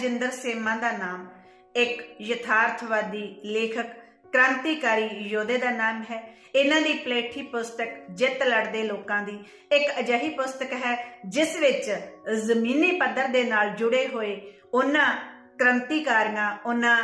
ਹਰਜਿੰਦਰ ਸੇਮਾ ਦਾ ਨਾਮ, ਇੱਕ ਯਥਾਰਥਵਾਦੀ ਲੇਖਕ, ਕ੍ਰਾਂਤੀਕਾਰੀ ਯੋਧੇ ਦਾ ਨਾਮ ਹੈ। ਇਹਨਾਂ ਦੀ ਪਲੇਠੀ ਪੁਸਤਕ ਜਿੱਤ ਲੜਦੇ ਲੋਕਾਂ ਦੀ ਇੱਕ ਅਜਿਹੀ ਪੁਸਤਕ ਹੈ, ਜਿਸ ਵਿੱਚ ਜ਼ਮੀਨੀ ਪੱਧਰ ਦੇ ਨਾਲ ਜੁੜੇ ਹੋਏ ਉਹਨਾਂ ਕ੍ਰਾਂਤੀਕਾਰੀਆਂ, ਉਹਨਾਂ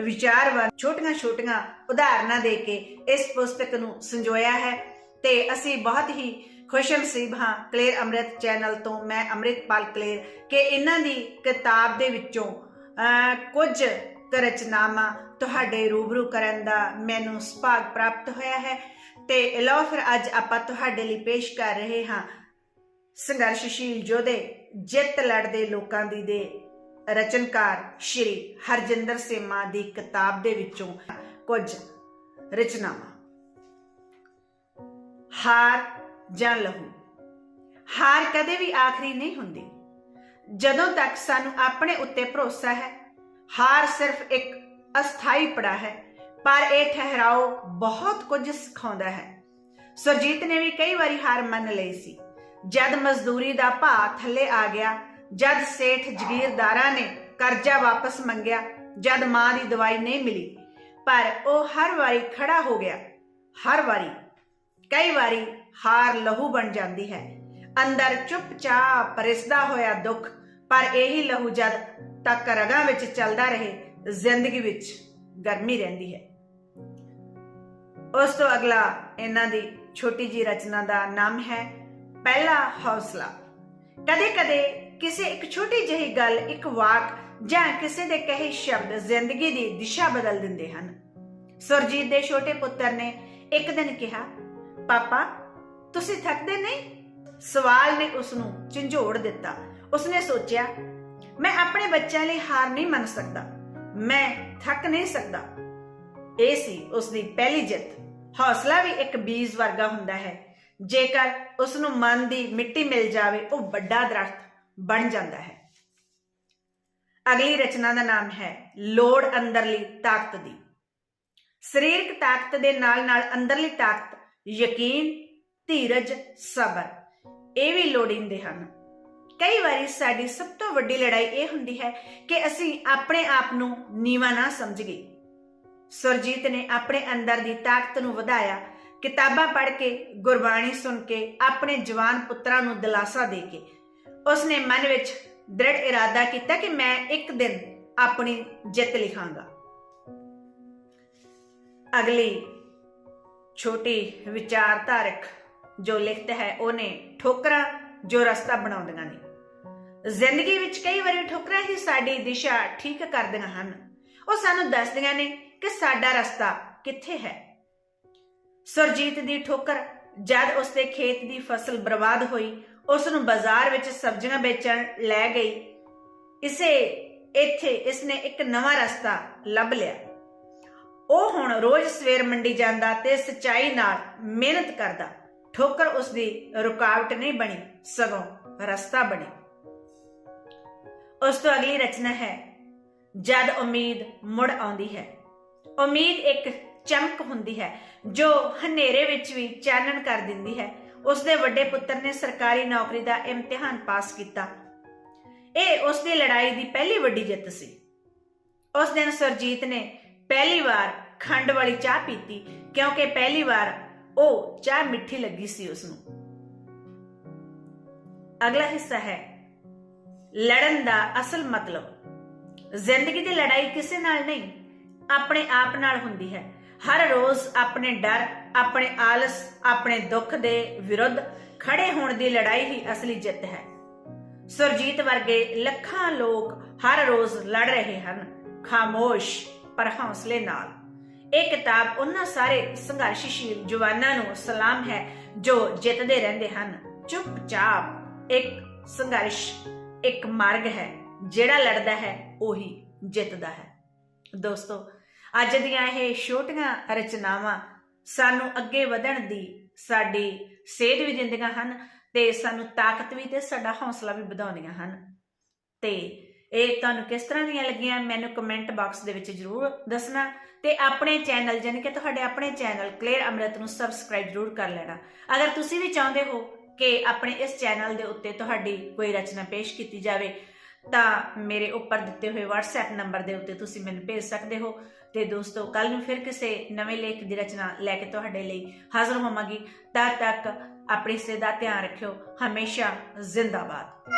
ਵਿਚਾਰਵਾਨ ਛੋਟੀਆਂ-ਛੋਟੀਆਂ ਉਦਾਹਰਨਾਂ ਦੇ ਕੇ ਇਸ ਪੁਸਤਕ ਨੂੰ ਸੰਜੋਇਆ ਹੈ। ਤੇ ਅਸੀਂ ਬਹੁਤ ਹੀ ਖੁਸ਼ ਨਸੀਬ ਹਾਂ ਕਲੇਰ ਅੰਮ੍ਰਿਤ ਚੈਨਲ ਤੋਂ ਮੈਂ ਅੰਮ੍ਰਿਤਪਾਲ ਕਲੇਰ ਕਿ ਇਹਨਾਂ ਦੀ ਕਿਤਾਬ ਦੇ ਵਿੱਚੋਂ ਅਹ, ਕੁਝ ਰਚਨਾਵਾਂ ਤੁਹਾਡੇ ਰੂਬਰੂ ਕਰਨ ਦਾ ਮੈਨੂੰ ਸੁਭਾਗ ਪ੍ਰਾਪਤ ਹੋਇਆ ਹੈ ਤੇ ਲਓ ਫਿਰ ਅੱਜ ਆਪਾਂ ਤੁਹਾਡੇ ਲਈ ਪੇਸ਼ ਕਰ ਰਹੇ ਹਾਂ ਸੰਘਰਸ਼ਸ਼ੀਲ ਯੋਧੇ ਜਿੱਤ ਲੜਦੇ ਲੋਕਾਂ ਦੀ ਦੇ ਰਚਨਕਾਰ ਸ਼੍ਰੀ ਹਰਜਿੰਦਰ ਸੇਮਾ ਦੀ ਕਿਤਾਬ ਦੇ ਵਿੱਚੋਂ ਕੁਝ ਰਚਨਾਵਾਂ। ਹਾਰ ਜਾਂ ਲਹੂ। ਹਾਰ ਕਦੇ ਵੀ ਆਖਰੀ ਨਹੀਂ ਹੁੰਦੀ। ਜਦੋਂ ਤੱਕ ਸਾਨੂੰ ਆਪਣੇ ਉੱਤੇ ਭਰੋਸਾ ਹੈ, ਹਾਰ ਸਿਰਫ ਇੱਕ ਅਸਥਾਈ ਪੜਾ ਹੈ, ਪਰ ਇਹ ਠਹਿਰਾਓ ਬਹੁਤ ਕੁਝ ਸਿਖਾਉਂਦਾ ਹੈ। ਸੁਰਜੀਤ ਨੇ ਵੀ ਕਈ ਵਾਰੀ ਹਾਰ ਮੰਨ ਲਈ ਸੀ। ਜਦ ਮਜ਼ਦੂਰੀ ਦਾ ਭਾਅ ਥੱਲੇ ਆ ਗਿਆ, ਜਦ ਸੇਠ ਜਗੀਰਦਾਰਾਂ ਨੇ ਕਰਜ਼ਾ ਵਾਪਸ ਮੰਗਿਆ, ਜਦ ਮਾਂ ਦੀ ਦਵਾਈ ਨਹੀਂ ਮਿਲੀ, ਪਰ ਉਹ ਹਰ ਵਾਰੀ ਖੜਾ ਹੋ ਗਿਆ। ਹਰ ਵਾਰੀ, ਕਈ ਵਾਰੀ ਹਾਰ ਲਹੂ ਬਣ ਜਾਂਦੀ ਹੈ। ਅੰਦਰ ਚੁੱਪਚਾਪ ਰਿਸਦਾ ਹੋਇਆ ਦੁੱਖ, ਪਰ ਇਹੀ ਲਹੂ ਜਦ ਤੱਕ ਰਗਾਂ ਵਿੱਚ ਚੱਲਦਾ ਰਹੇ, ਜ਼ਿੰਦਗੀ ਵਿੱਚ ਗਰਮੀ ਰਹਿੰਦੀ ਹੈ। ਉਸ ਤੋਂ ਅਗਲਾ ਇਹਨਾਂ ਦੀ ਛੋਟੀ ਜੀ ਰਚਨਾ ਦਾ ਨਾਮ ਹੈ ਪਹਿਲਾ ਹੌਸਲਾ। ਕਦੇ-ਕਦੇ ਕਿਸੇ ਇੱਕ ਛੋਟੀ ਜਿਹੀ ਗੱਲ, ਇੱਕ ਵਾਕ ਜਾਂ ਕਿਸੇ ਦੇ ਕਹੇ ਸ਼ਬਦ ਜ਼ਿੰਦਗੀ ਦੀ ਦਿਸ਼ਾ ਬਦਲ ਦਿੰਦੇ ਹਨ। ਸੁਰਜੀਤ ਦੇ ਛੋਟੇ ਪੁੱਤਰ ਨੇ ਇੱਕ ਦਿਨ ਕਿਹਾ, ਪਾਪਾ ਤੁਸੀਂ ਥੱਕਦੇ ਨਹੀਂ? ਸਵਾਲ ਨੇ ਉਸ ਨੂੰ ਝੰਜੋੜ ਦਿੱਤਾ। ਉਸਨੇ ਸੋਚਿਆ, ਮੈਂ ਆਪਣੇ ਬੱਚਿਆਂ ਲਈ ਹਾਰ ਨਹੀਂ ਮੰਨ ਸਕਦਾ। ਮੈਂ ਥੱਕ ਨਹੀਂ ਸਕਦਾ। ਇਹ ਸੀ ਉਸ ਦੀ ਪਹਿਲੀ ਜਿੱਤ। ਹੌਸਲਾ ਵੀ ਇੱਕ ਬੀਜ ਵਰਗਾ ਹੁੰਦਾ ਹੈ। ਜੇਕਰ ਉਸ ਨੂੰ ਮਨ ਦੀ ਮਿੱਟੀ ਮਿਲ ਜਾਵੇ, ਉਹ ਵੱਡਾ ਦਰਖਤ ਬਣ ਜਾਂਦਾ ਹੈ। ਅਗਲੀ ਰਚਨਾ ਦਾ ਨਾਮ ਹੈ ਲੋੜ ਅੰਦਰਲੀ ਤਾਕਤ ਦੀ। ਸਰੀਰਕ ਤਾਕਤ ਦੇ ਨਾਲ-ਨਾਲ ਅੰਦਰਲੀ ਤਾਕਤ ਯਕੀਨ ਧੀਰਜ, ਸਬਰ, ਇਹ ਵੀ ਲੋੜੀਂਦੇ ਹਨ। ਕਈ ਵਾਰੀ ਸਾਡੀ ਸਭ ਤੋਂ ਵੱਡੀ ਲੜਾਈ ਇਹ ਹੁੰਦੀ ਹੈ ਕਿ ਅਸੀਂ ਆਪਣੇ ਆਪ ਨੂੰ ਨੀਵਾ ਨਾ ਸਮਝੀਏ ਸੁਰਜੀਤ ਨੇ ਆਪਣੇ ਅੰਦਰ ਦੀ ਤਾਕਤ ਨੂੰ ਵਧਾਇਆ, ਕਿਤਾਬਾਂ ਪੜ੍ਹ ਕੇ, ਗੁਰਬਾਣੀ ਸੁਣ ਕੇ, ਆਪਣੇ ਜਵਾਨ ਪੁੱਤਰਾਂ ਨੂੰ ਦਿਲਾਸਾ ਦੇ ਕੇ। ਉਸਨੇ ਮਨ ਵਿੱਚ ਦ੍ਰਿੜ ਇਰਾਦਾ ਕੀਤਾ ਕਿ ਮੈਂ ਇੱਕ ਦਿਨ ਆਪਣੀ ਜਿੱਤ ਲਿਖਾਂਗਾ। ਅਗਲੀ ਛੋਟੀ ਵਿਚਾਰਧਾਰਕ ਜੋ ਲਿਖਤ ਹੈ ਉਹਨੇ ਠੋਕਰਾਂ, ਜੋ ਰਸਤਾ ਬਣਾਉਂਦੀਆਂ ਨੇ। ਜ਼ਿੰਦਗੀ ਵਿੱਚ ਕਈ ਵਾਰੀ ਠੋਕਰਾਂ ਹੀ ਸਾਡੀ ਦਿਸ਼ਾ ਠੀਕ ਕਰਦੀਆਂ ਹਨ। ਉਹ ਸਾਨੂੰ ਦੱਸਦੀਆਂ ਨੇ ਕਿ ਸਾਡਾ ਰਸਤਾ ਕਿੱਥੇ ਹੈ। ਸੁਰਜੀਤ ਦੀ ਠੋਕਰ, ਜਦ ਉਸਦੇ ਖੇਤ ਦੀ ਫਸਲ ਬਰਬਾਦ ਹੋਈ ਉਸ ਨੂੰ ਬਾਜ਼ਾਰ ਵਿੱਚ ਸਬਜ਼ੀਆਂ ਵੇਚਣ ਲੈ ਗਈ। ਇਸੇ, ਇੱਥੇ ਇਸਨੇ ਇੱਕ ਨਵਾਂ ਰਸਤਾ ਲੱਭ ਲਿਆ। ਉਹ ਹੁਣ ਰੋਜ਼ ਸਵੇਰ ਮੰਡੀ ਜਾਂਦਾ ਤੇ ਸਚਾਈ ਨਾਲ ਮਿਹਨਤ ਕਰਦਾ। ਠੋਕਰ ਉਸ ਦੀ ਰੁਕਾਵਟ ਨਹੀਂ ਬਣੀ, ਸਗੋਂ ਰਸਤਾ ਬਣੀ। ਉਸ ਤੋਂ ਅਗਲੀ ਰਚਨਾ ਹੈ, ਜਦ ਉਮੀਦ ਮੁੜ ਆਉਂਦੀ ਹੈ। ਉਮੀਦ ਇੱਕ ਚਮਕ ਹੁੰਦੀ ਹੈ, ਜੋ ਹਨੇਰੇ ਵਿੱਚ ਵੀ ਚਾਨਣ ਕਰ ਦਿੰਦੀ ਹੈ। ਉਸ ਦੇ ਵੱਡੇ ਪੁੱਤਰ ਨੇ ਸਰਕਾਰੀ ਨੌਕਰੀ ਦਾ ਇਮਤਿਹਾਨ ਪਾਸ ਕੀਤਾ। ਇਹ ਉਸ ਦੀ ਲੜਾਈ ਦੀ ਪਹਿਲੀ ਵੱਡੀ ਜਿੱਤ ਸੀ। ਉਸ ਦਿਨ ਸਰਜੀਤ ਨੇ ਪਹਿਲੀ ਵਾਰ ਖੰਡ ਵਾਲੀ ਚਾਹ ਪੀਤੀ, ਕਿਉਂਕਿ ਪਹਿਲੀ ਵਾਰ ਉਹ ਚਾਹ ਮਿੱਠੀ ਲੱਗੀ ਸੀ ਉਸ ਨੂੰ ਅਗਲਾ ਹਿੱਸਾ ਹੈ, ਲੜਨ ਦਾ ਅਸਲ ਮਤਲਬ। ਜ਼ਿੰਦਗੀ ਦੀ ਲੜਾਈ ਕਿਸੇ ਨਾਲ ਨਹੀਂ, ਆਪਣੇ ਆਪ ਨਾਲ ਹੁੰਦੀ ਹੈ। ਹਰ ਰੋਜ਼ ਆਪਣੇ ਡਰ, ਆਪਣੇ ਆਲਸ, ਆਪਣੇ ਦੁੱਖ ਦੇ ਵਿਰੁੱਧ ਖੜੇ ਹੋਣ ਦੀ ਲੜਾਈ ਹੀ ਅਸਲੀ ਜਿੱਤ ਹੈ। ਸੁਰਜੀਤ ਵਰਗੇ ਲੱਖਾਂ ਲੋਕ ਹਰ ਰੋਜ਼ ਲੜ ਰਹੇ ਹਨ, ਖਾਮੋਸ਼ ਪਰ ਹੌਸਲੇ ਨਾਲ। ਇਹ ਕਿਤਾਬ ਉਹਨਾਂ ਸਾਰੇ ਸੰਘਰਸ਼ਸ਼ੀਲ ਜਵਾਨਾਂ ਨੂੰ ਸਲਾਮ ਹੈ, ਜੋ ਜਿੱਤਦੇ ਰਹਿੰਦੇ ਹਨ। ਚੁੱਪਚਾਪ ਇੱਕ ਸੰਘਰਸ਼, ਇੱਕ ਮਾਰਗ ਹੈ, ਜਿਹੜਾ ਲੜਦਾ ਹੈ, ਉਹੀ ਜਿੱਤਦਾ ਹੈ। ਦੋਸਤੋ, ਅੱਜ ਦੀਆਂ ਇਹ ਛੋਟੀਆਂ ਰਚਨਾਵਾਂ ਸਾਨੂੰ ਅੱਗੇ ਵਧਣ ਦੀ ਸਾਡੀ ਸੇਧ ਵੀ ਦਿੰਦੀਆਂ ਹਨ ਤੇ ਸਾਨੂੰ ਤਾਕਤ ਵੀ ਤੇ ਸਾਡਾ ਹੌਸਲਾ ਵੀ ਵਧਾਉਂਦੀਆਂ ਹਨ। ਤੇ ਇਹ ਤੁਹਾਨੂੰ ਕਿਸ ਤਰ੍ਹਾਂ ਦੀਆਂ ਲੱਗੀਆਂ, ਮੈਨੂੰ ਕਮੈਂਟ ਬਾਕਸ ਦੇ ਵਿੱਚ ਜਰੂਰ ਦੱਸਣਾ ਤੇ ਆਪਣੇ ਚੈਨਲ ਜਾਨੀ ਕਿ ਤੁਹਾਡੇ ਆਪਣੇ ਚੈਨਲ ਕਲੀਅਰ ਅੰਮ੍ਰਿਤ ਨੂੰ ਸਬਸਕ੍ਰਾਈਬ ਜਰੂਰ ਕਰ ਲੈਣਾ। ਅਗਰ ਤੁਸੀਂ ਵੀ ਚਾਹੁੰਦੇ ਹੋ ਕਿ ਆਪਣੇ ਇਸ ਚੈਨਲ ਦੇ ਉੱਤੇ ਤੁਹਾਡੀ ਕੋਈ ਰਚਨਾ ਪੇਸ਼ ਕੀਤੀ ਜਾਵੇ, ਤਾਂ ਮੇਰੇ ਉੱਪਰ ਦਿੱਤੇ ਹੋਏ WhatsApp ਨੰਬਰ ਦੇ ਉੱਤੇ ਤੁਸੀਂ ਮੈਨੂੰ ਭੇਜ ਸਕਦੇ ਹੋ। ਤੇ ਦੋਸਤੋ ਕੱਲ ਨੂੰ ਫਿਰ ਕਿਸੇ ਨਵੇਂ ਲੇਖ ਦੀ ਰਚਨਾ ਲੈ ਕੇ ਤੁਹਾਡੇ ਲਈ ਹਾਜ਼ਰ ਹੋਵਾਂਗੀ। ਤਦ ਤੱਕ ਆਪਣੀ ਸਿਹਤ ਦਾ ਧਿਆਨ ਰੱਖਿਓ। ਹਮੇਸ਼ਾ ਜ਼ਿੰਦਾਬਾਦ।